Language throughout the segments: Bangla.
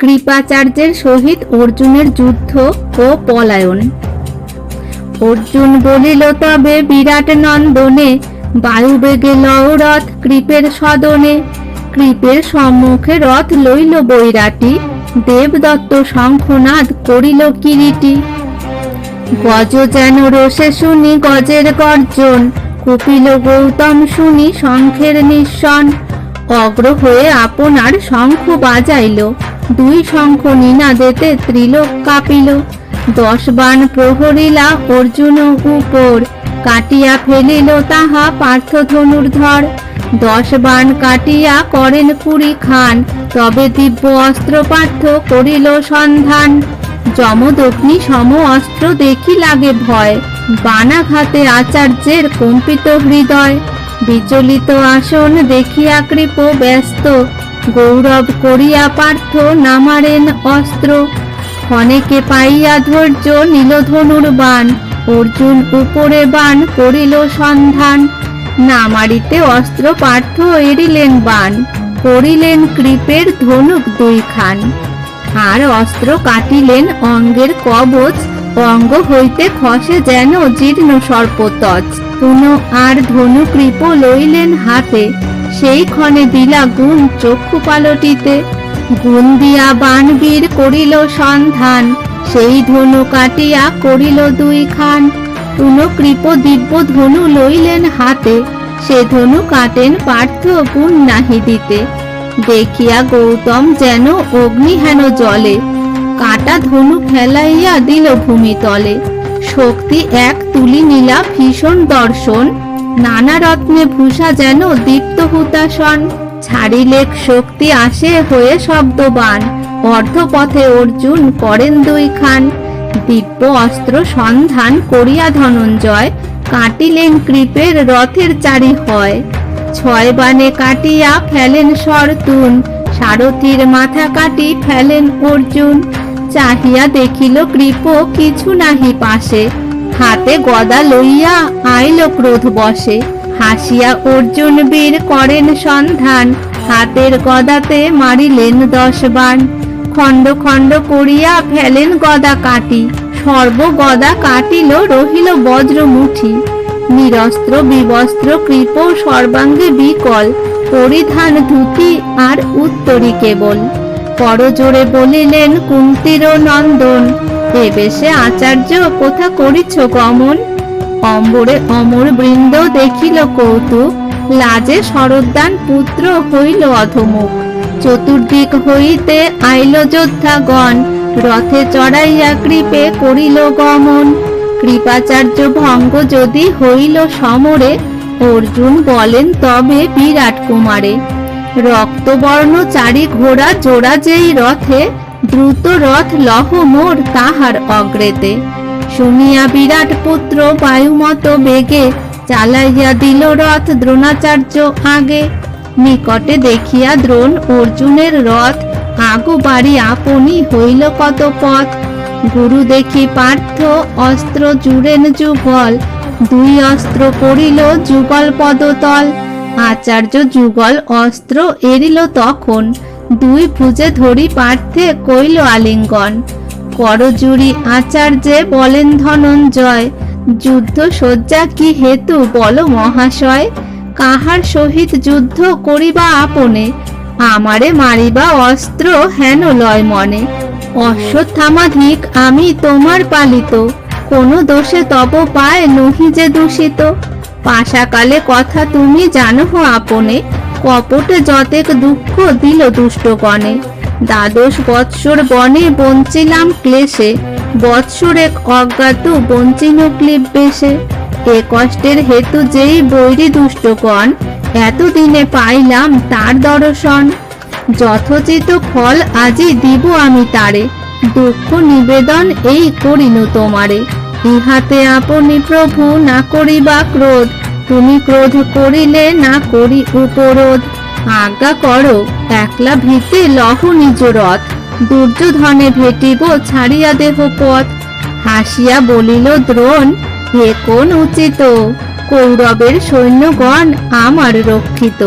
কৃপাচার্যের সহিত অর্জুনের যুদ্ধ ও পলায়ন। অর্জুন বলিল, তবে বিরাট নন্দনে, বায়ুবেগে লও রথ কৃপের সদনে, কৃপের সম্মুখে রথ লইল বৈরাটি, দেবদত্ত শঙ্খনাদ করিল কিরিটি। গজ যেন রোষে শুনি গজের গর্জন, কপিল গৌতম শুনি শঙ্খের নিঃসন। অগ্র হয়ে আপনার শঙ্খ বাজাইল। দুই শঙ্খ নিনাদেতে ত্রিলোক কাঁপিল। দশ বাণ প্রহরিলা অর্জুন উপর কাটিয়া ফেলিল তাহা পার্থ ধনুর ধর। দশ বাণ কাটিয়া করেন কুড়ি খান, তবে দিব্য অস্ত্র পার্থ করিল সন্ধান। যমদগ্নি সম অস্ত্র দেখি লাগে ভয়, বানাঘাতে আচার্যের কম্পিত হৃদয়। বিচলিত আসন দেখিয়া কৃপ ব্যস্ত। গৌরব করিয়া পার্থ নামারেন অস্ত্র। ক্ষণেকে পাইয়া ধৈর্য নীল ধনুর বান অর্জুন উপরে বান করিল সন্ধান। না মারিতে অস্ত্র পার্থ এড়িলেন বান করিলেন কৃপের ধনুক দুই খান। আর অস্ত্র কাটিলেন অঙ্গের কবচ। অঙ্গ হইতে খসে যেন জীর্ণ সর্পতজ। পুনঃ আর ধনু কৃপ লইলেন হাতে। সেই ক্ষণে দিলা গুণ চক্ষু পালটিতে। গুণ দিয়া বানবীর করিল সন্ধান, সেই ধনু কাটিয়া করিল দুই খান। পুনঃ কৃপ দিব্য ধনু লইলেন হাতে, সে ধনু কাটেন পার্থ গুণ নাহি দিতে। দেখিয়া গৌতম যেন অগ্নি হেন জলে, কাটা ধনু ফেলাইয়া দিল ভূমিতলে শক্তি এক, তুলি নীলা, ভীষণ দর্শন। নানা রত্নে ভূষা যেন দীপ্ত হুতাসন ছাড়িলে শক্তি আসে হয়ে শব্দবান। অর্ধপথে অর্জুন করেন দুই খান দিব্য অস্ত্র সন্ধান করিয়া ধনঞ্জয়, কাটিলেন কৃপের রথের চারি হয়। ছয় বানে কাটিয়া ফেলেন সরতুন সারথীর মাথা কাটি ফেলেন অর্জুন। চাহিয়া দেখিল কৃপ কিছু নাহি পাশে। হাতে গদা লইয়া আইল ক্রোধ বসে হাসিয়া অর্জুন বীর করেন সন্ধান। হাতের গদাতে মারিলেন দশ বান খণ্ড খণ্ড করিয়া ফেলেন গদা কাটি। সর্ব গদা কাটিল রহিল বজ্র মুঠি নিরস্ত্র বিবস্ত্র কৃপ সর্বাঙ্গে বিকল। পরিধান ধুতি আর উত্তরী কেবল। করজোরে বলিলেন, কুন্তির নন্দন এ বেশে আচার্য কোথা করিছ গমন? অম্বরে অমর বৃন্দ দেখিল কৌতুক, লাজে শরদ্দান পুত্র হইল অধমুখ। চতুর্দিক হইতে আইল যোদ্ধাগণ, রথে চড়াইয়া কৃপে করিল গমন। কৃপাচার্য ভঙ্গ যদি হইল সমরে, অর্জুন বলেন, তবে বিরাট কুমারে রক্তবর্ণ চারি ঘোড়া জোড়া যেই রথে, দ্রুত রথ লহ মোর তাহার অগ্রেতে। শুনিয়া বিরাট পুত্র বায়ুমত বেগে, চালাইয়া দিল রথ দ্রোণাচার্য আগে। নিকটে দেখিয়া দ্রোণ অর্জুনের রথ, আগো বাড়ি আপনি হইল কত পথ? গুরু দেখি পার্থ অস্ত্র জুড়েন যুগল, দুই অস্ত্র পড়িল যুগল পদতল। আচার্য যুগল অস্ত্র এরিল তখন। দুই ভুজে ধরি পার্থে কইল আলিঙ্গন। করজুড়ি আচার্যে বলেন ধনঞ্জয়, যুদ্ধ সজ্জা কি হেতু বল মহাশয়? কাহার সহিত যুদ্ধ করিবা আপনে? আমারে মারিবা অস্ত্র হেন লয় মনে? অশ্বত্থামাধিক আমি তোমার পালিত, কোন দোষে তব পায় নহি যে দূষিত। পাশাকালে কথা তুমি জানো আপনে, কপটে যতেক দুঃখ দিল দুষ্টগণে দ্বাদশ বৎসর বনে বঞ্চিলাম ক্লেশে, বৎসর অজ্ঞাত বঞ্চিন ক্লিপ বেশে এ কষ্টের হেতু যেই বৈরী দুষ্টগণ এতদিনে পাইলাম তার দর্শন। যথোচিত ফল আজি দিব আমি তারে, দুঃখ নিবেদন এই করিনু তোমারে। ইহাতে আপনি প্রভু না করিবা ক্রোধ তুমি ক্রোধ করিলে না করি উপরোধ। আজ্ঞা করো, একলা ভীতে লহ নিজ রথ, দুর্যোধনে ভেটিব ছাড়িয়া দেহ পথ। হাসিয়া বলিল, দ্রোণ হে কোন উচিত? কৌরবের সৈন্যগণ আমার রক্ষিত।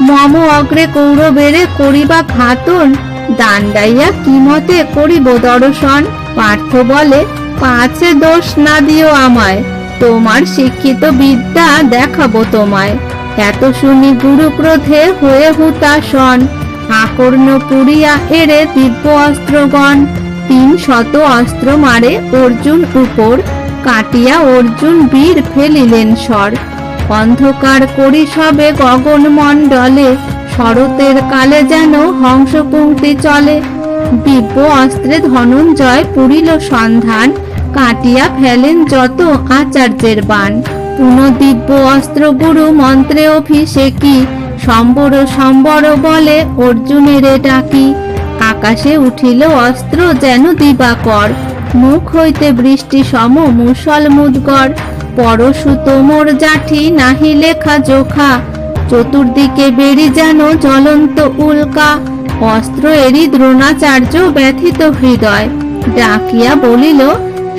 মম অগ্রে কৌরবেরে করিবা ঘাতন দান্ডাইয়া কি মতে করিব দর্শন? পার্থ বলে পাছে দোষ না দিও আমায়। তোমার শিক্ষিত বিদ্যা দেখাবো তোমায়। এত শুনি গুরু ক্রোধে হয়ে হুতাশন, আকর্ণ পুরিয়া এড়ে দিব্য অস্ত্রগণ। তিন শত অস্ত্র মারে অর্জুন উপর, কাটিয়া অর্জুন বীর ফেলিলেন স্বর। অন্ধকার করি সবে গগন মণ্ডলে, শরতের কালে যেন হংসপুঙ্ক্তি চলে। দিব্য অস্ত্রে ধনঞ্জয় পুরিল সন্ধান কাটিয়া ফেলেন যত আচার্যের বান পুনঃ দিব্য অস্ত্র গুরু মন্ত্রে অভিষেকী, সম্বর সম্বর বলে অর্জুনের ডাকি। আকাশে উঠিল অস্ত্র যেন দিবাকর। মুখ হইতে বৃষ্টি সম মুসল মুদগর। পরশু তোমর জাঠি নাহি লেখা জোখা। চতুর্দিকে বেরি যেন জ্বলন্ত উল্কা। অস্ত্র এরি দ্রোণাচার্য ব্যথিত হৃদয়। ডাকিয়া বলিল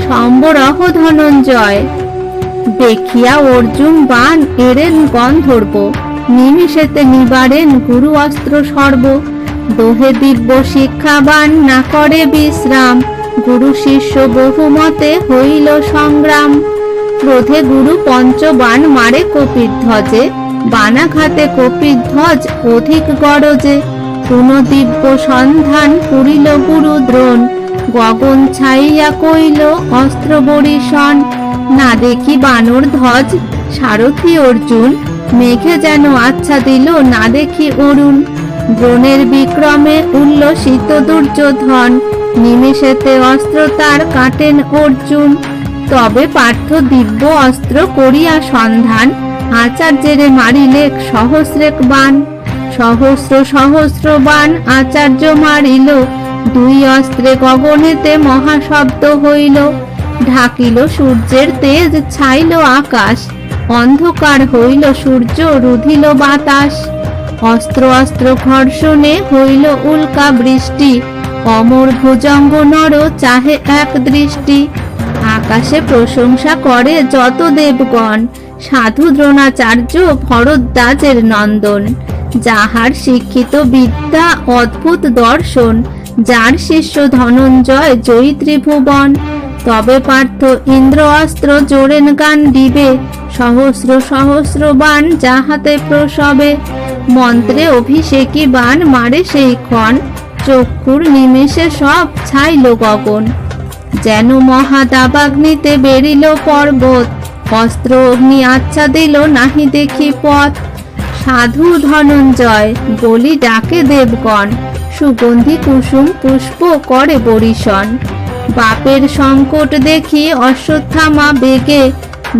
সম্বরহ ধনঞ্জয়। দেখিয়া অর্জুন বান এড়েন গন্ধর্ব, নিমিষেতে নিবারেন গুরু অস্ত্র সর্ব। দোহে দিব্য শিক্ষাবান না করে বিশ্রাম, গুরু শিষ্য বহুমতে হইল সংগ্রাম। ক্রোধে গুরু পঞ্চবান মারে কপির ধ্বজে, বানাঘাতে কপির ধ্বজ অধিক গরজে। কোন দিব্য সন্ধান পুরিল গুরু দ্রোণ। গগন ছাইয়া কইল, অস্ত্র বরিশন না দেখি বানর ধ্বজ। সারথি অর্জুন, মেঘে যেন আচ্ছা দিল, না দেখি অরুণ। দ্রোণের বিক্রমে উল্লসিত দুর্যোধন, নিমেষেতে অস্ত্র তার কাটেন অর্জুন। তবে পার্থ দিব্য অস্ত্র করিয়া সন্ধান, আচার্যের মারিলেক সহস্রেক বান। সহস্র সহস্র বান আচার্য মারিল দুই অস্ত্রে গগনেতে মহাশব্দ হইল। ঢাকিল সূর্যের তেজ, ছাইল আকাশ। অন্ধকার হইল সূর্য, রুধিল বাতাস। অস্ত্র অস্ত্র ঘর্ষণে হইল উল্কা বৃষ্টি। অমর ভুজঙ্গ নর চাহে এক দৃষ্টি। আকাশে প্রশংসা করে যত দেবগণ। সাধু দ্রোণাচার্য ভরদ্বাজের নন্দন। যাহার শিক্ষিত বিদ্যা অদ্ভুত দর্শন। যার শিষ্য ধনঞ্জয় জয়ী ত্রিভুবন তবে পার্থ ইন্দ্র অস্ত্র জোরেন গান দিবে, সহস্র সহস্র বান যাহাতে প্রসবে। মন্ত্রে অভিষেকী বান মারে সেই ক্ষণ, চক্ষুর নিমেষে সব ছাইল গগন। যেন মহাদাবাগ্নিতে বেরিল পর্বত, অস্ত্র অগ্নি আচ্ছা দিল নাহি দেখি পথ। সাধু ধনঞ্জয় বলি ডাকে দেবগণ সুগন্ধি কুসুম পুষ্প করে বরিশন। বাপের সংকট দেখি অশ্বত্থামা বেগে,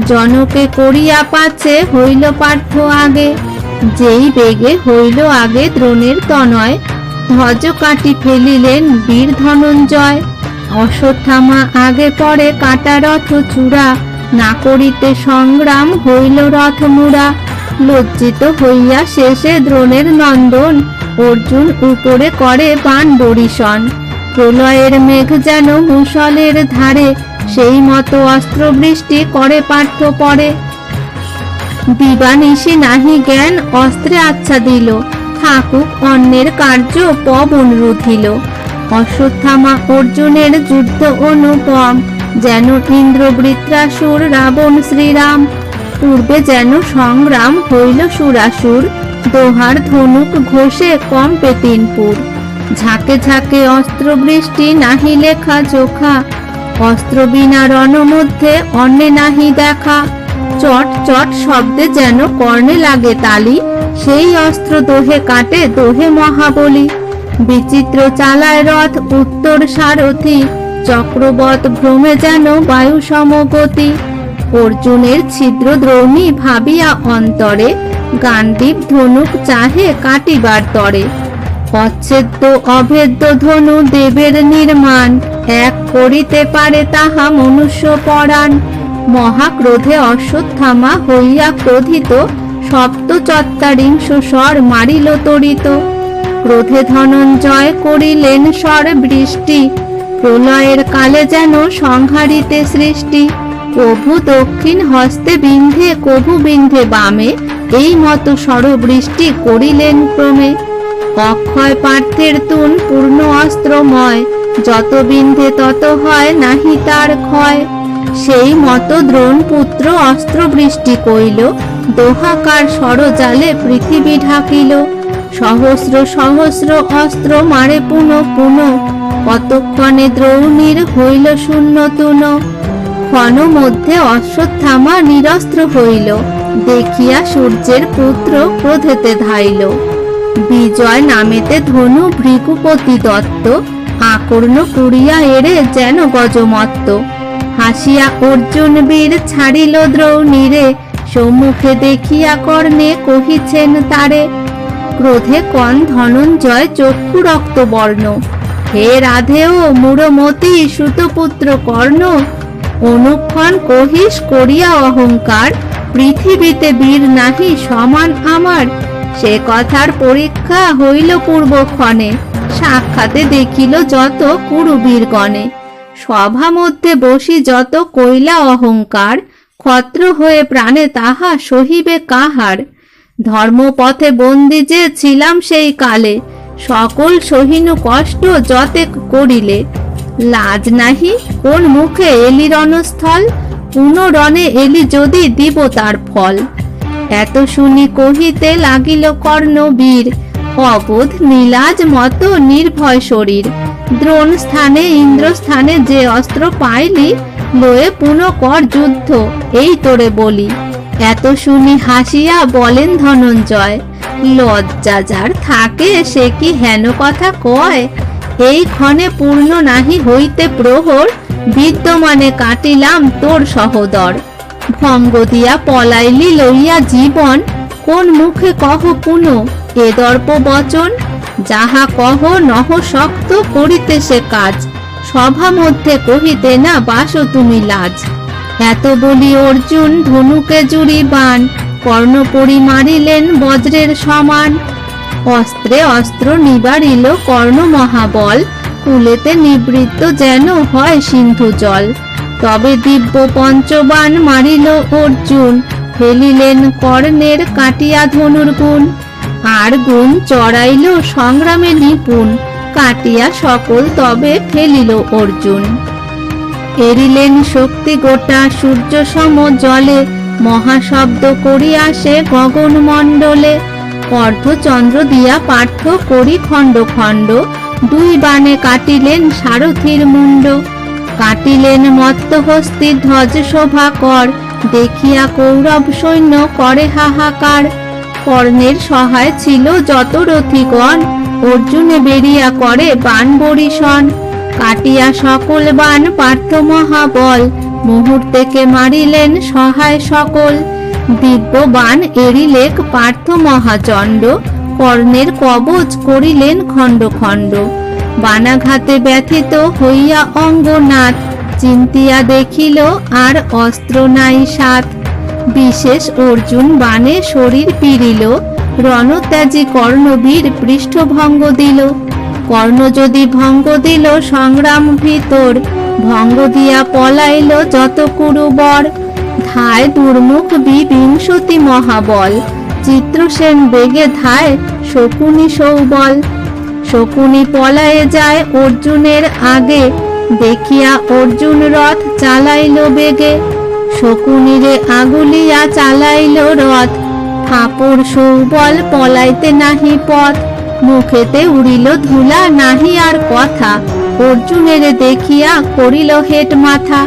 জনকে করিয়া পাচ্ছে হইল পার্থ আগে। যেই বেগে হইল আগে দ্রোণের তনয়, ধ্বজ কাটি ফেলিলেন বীর ধনঞ্জয়। অশ্বত্থামা আগে পরে কাটা রথ চূড়া, না করিতে সংগ্রাম হইল রথ মুড়া লজ্জিত হইয়া শেষে দ্রোণের নন্দন অর্জুন উপরে করে বান বরিশন প্রলয়ের মেঘ যেন মুসলের ধারে, সেই মতো অস্ত্র বৃষ্টি করে পার্থ পড়ে দিবানিশি নাহি জ্ঞান অস্ত্রে আচ্ছা দিল, থাকুক অন্যের কার্য পবন রুধিল অশ্বত্থামা অর্জুনের যুদ্ধ অনুপম, যেন ইন্দ্র বৃত্রাসুর রাবণ শ্রীরাম, পূর্বে যেন সংগ্রাম হইল সুরাসুর। দোহার ধনুক ঘষে কম্পে তিনপুর ঝাঁকে ঝাঁকে অস্ত্র বৃষ্টি নাহি লেখা চোখা। অস্ত্র বিনা রণ মধ্যে অন্যে নাহি দেখা। চট চট শব্দে যেন কর্ণে লাগে তালি। সেই অস্ত্র দোহে কাটে দোহে মহাবলী। বিচিত্র চালায় রথ উত্তর সারথি। চক্রবত ভ্রমে যেন বায়ু সমগতি অর্জুনের ছিদ্র দ্রোণী ভাবিয়া অন্তরে গান্ডীব ধনুক চাহে কাটিবার তরে। অচ্ছেদ্য অভেদ্য ধনু দেবের নির্মাণ, এক করিতে পারে তাহা মনুষ্য পরাণ। মহাক্রোধে অশ্বত্থামা হইয়া ক্রোধিত সপ্ত চত্বারিংশ স্বর মারিল তরিত। ক্রোধে ধনঞ্জয় করিলেন স্বর বৃষ্টি প্রলয়ের কালে যেন সংহারিতে সৃষ্টি। প্রভু দক্ষিণ হস্তে বিন্ধে, কভু বিন্ধে বামে। এই মতো বৃষ্টি করিলেন ক্রমে। অক্ষয় পার্থের তুন পূর্ণ অস্ত্রময়। যত বিন্ধে তত হয় নাহি তার ক্ষয়। সেই মতো দ্রোণ পুত্র অস্ত্র বৃষ্টি কইল দোহাকার সরজালে পৃথিবী ঢাকিল। সহস্র সহস্র অস্ত্র মারে পুন পুন। কতক্ষণে দ্রৌণীর হইল শূন্য তুন। ক্ষণ মধ্যে অশ্বত্থামা নিরস্ত্র হইল, দেখিয়া সূর্যের পুত্র ক্রোধেতে ধাইল। বিজয় নামেতে ধনু ভৃগুপতি দত্ত, আকর্ণ পুরিয়া এড়ে যেন গজমত্ত। হাসিয়া অর্জুন বীর ছাড়িল দ্রৌণীরে, সম্মুখে দেখিয়া কর্ণে কহিছেন তারে, ক্রোধে কন ধনঞ্জয় চক্ষু রক্ত বর্ণ হে রাধেও মূঢ়মতি সুতপুত্র কর্ণ অনুক্ষণ কহিস করিয়া অহংকার, পৃথিবীতে বীর নাহি সমান আমার। সে কথার পরীক্ষা হইল পূর্বক্ষণে, সাক্ষাতে দেখিল যত কুরুবীরগণে। সভা মধ্যে বসি যত কইলা অহংকার, ক্ষত্র হয়ে প্রাণে তাহা সহিবে কাহার। ধর্মপথে বন্দি যে ছিলাম সেই কালে, সকল সহিনু কষ্ট যতে করিলে লাজ নাহি? কোন মুখে এলি রণস্থল? পুনরণে এলি যদি দিব তার ফল। এত শুনি কহিতে লাগিল কর্ণবীর, অবোধ নীলাজ মতো নির্ভয় শরীর। দ্রোণ স্থানে, ইন্দ্র স্থানে যে অস্ত্র পাইলি লয়ে পুনঃ কর যুদ্ধ, এই তোরে বলি। এত শুনি হাসিয়া বলেন ধনঞ্জয়, লজ্জা যার থাকে সে কি হেন কথা কয়? এই ক্ষণে পূর্ণ নাহি হইতে প্রহর, বিদ্যমানে কাটিলাম তোর সহদর। ভঙ্গ দিয়া পলাইলি লইয়া জীবন, কোন মুখে কহ পুন এ দর্প বচন? যাহা কহ নহ শক্ত করিতে সে কাজ, সভা মধ্যে কহিতে না বাসো তুমি লাজ। এত বলি অর্জুন ধনুকে জুড়ি বান কর্ণপরি মারিলেন বজ্রের সমান। অস্ত্রে অস্ত্র নিবারিল কর্ণ মহাবল। কুলেতে নিবৃত্ত যেন হয় সিন্ধু জল। তবে দিব্য পঞ্চবান মারিল অর্জুন, ফেলিলেন কর্ণের কাটিয়া ধনুর গুণ। আর গুণ চড়াইল সংগ্রামে নিপুণ, কাটিয়া সকল তবে ফেলিল অর্জুন। এরিলেন শক্তি গোটা সূর্য সম জলে, মহাশব্দ করিয়া সে গগন মণ্ডলে অর্ধচন্দ্র দিয়া পার্থ করি খণ্ড খণ্ড। দুই বাণে কাটিলেন সারথির মুন্ড কাটিলেন মত্তহস্তি ধ্বজ শোভা কর দেখিয়া কৌরব সৈন্য করে হাহাকার। কর্ণের সহায় ছিল যত রথিগণ। অর্জুনে বেরিয়া করে বান বরিশন। কাটিয়া সকল বান পার্থ মহাবল। মুহূর্তেকে মারিলেন সহায় সকল। দিব্য বান এরিলেক পার্থ মহাচণ্ড কর্ণের কবচ করিলেন খণ্ড খণ্ড। বানাঘাতে ব্যথিত হইয়া অঙ্গনাথ, চিন্তিয়া দেখিল আর অস্ত্র নাই সাথ বিশেষ অর্জুন বানে শরীর পিরিল রণত্যাজি কর্ণবীর পৃষ্ঠভঙ্গ দিল। কর্ণ যদি ভঙ্গ দিল সংগ্রাম ভিতর, ভঙ্গ দিয়া পলাইল যত কুরুবর। ধায় দুর্মুখ বিবিংশতি মহাবল। চিত্রসেন বেগে ধায় শকুনি সৌবল। শকুনি পলায়ে যায় অর্জুনের আগে, দেখিয়া অর্জুন রথ চালাইল বেগে। শকুনিরে আগুলিয়া চালাইল রথ। ফাপড় সৌবল পলাইতে নাহি পথ। মুখেতে উড়িল ধুলা, নাহি আর কথা। অর্জুনের দেখিয়া করিল হেট মাথা।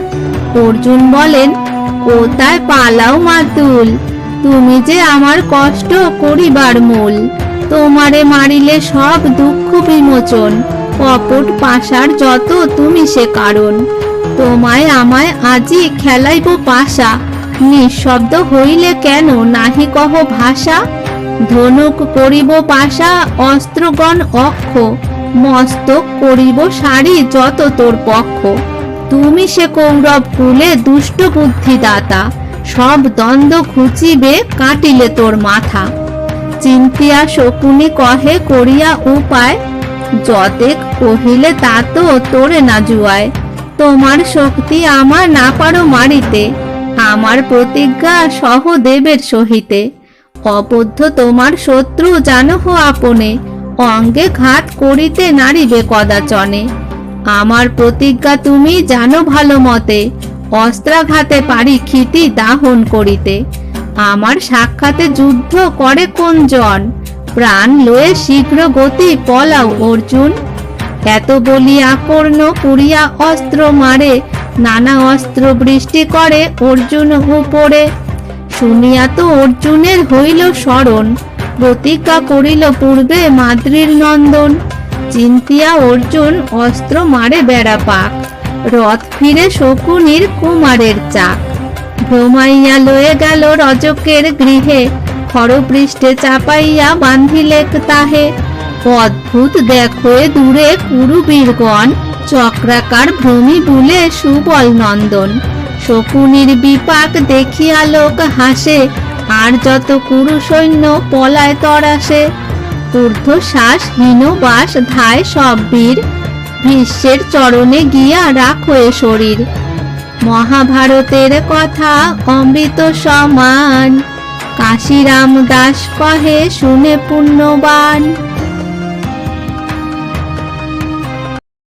অর্জুন বলেন কোথায় পালাও মাতুল? তুমি যে আমার কষ্ট করিবার মূল। তোমারে মারিলে সব দুঃখ বিমোচন। কপট পাশার যত তুমি সে কারণ। তোমায় আমায় আজি খেলাইব পাশা। নিঃশব্দ হইলে কেন নাহি কহ ভাষা? ধনুক করিব পাশা, অস্ত্রগণ অক্ষ। মস্তক করিব সারি যত তোর পক্ষ। তুমি সে কৌরব কুলে দুষ্ট বুদ্ধি দাতা সব দ্বন্দ্ব খুঁচিবে কাটিলে তোর মাথা। চিন্তিয়া শকুনি কহে, করিয়া উপায়? যতেক কহিলে তা তো তোরে না জুয়ায়। তোমার শক্তি আমার না পারো মারিতে। আমার প্রতিজ্ঞা সহদেবের সহিতে। অবদ্ধ তোমার শত্রু জানো আপনে। অঙ্গে ঘাত করিতে নারিবে কদাচনে। আমার প্রতিজ্ঞা তুমি জানো ভালো মতে। অস্ত্রাঘাতে পারি ক্ষিতি দাহন করিতে। আমার সাক্ষাতে যুদ্ধ করে কোন জন? প্রাণ লয়ে শীঘ্র গতি পলাও, অর্জুন। এত বলিয়া আকর্ণ পুরিয়া অস্ত্র মারে, নানা অস্ত্র বৃষ্টি করে অর্জুন উপরে। শুনিয়া তো অর্জুনের হইল স্মরণ, প্রতিজ্ঞা করিল পূর্বে মাদ্রির নন্দন। চিন্তিয়া অর্জুন অস্ত্র মারে বেড়া পাক। রথ ফিরে শকুনির কুমারের চাক। ভ্রমাইয়া লয়ে গেল রজকের গৃহে। খরপৃষ্ঠে চাপাইয়া বান্ধিলেক তাহে। অদ্ভুত দেখো দূরে কুরুবীরগণ। চক্রাকার ভূমি বুলে সুবল নন্দন। শকুনির বিপাক দেখিয়া লোক হাসে। আর যত কুরু সৈন্য পলায় তরাসে। ঊর্ধ্ব, শ্বাস হীনবাস ধায় সব বীর। ভীষ্মের চরণে গিয়া রাখো এ শরীর। মহাভারতের কথা, অমৃত সমান। কাশিরাম দাস কহে, শুনে পুণ্যবান।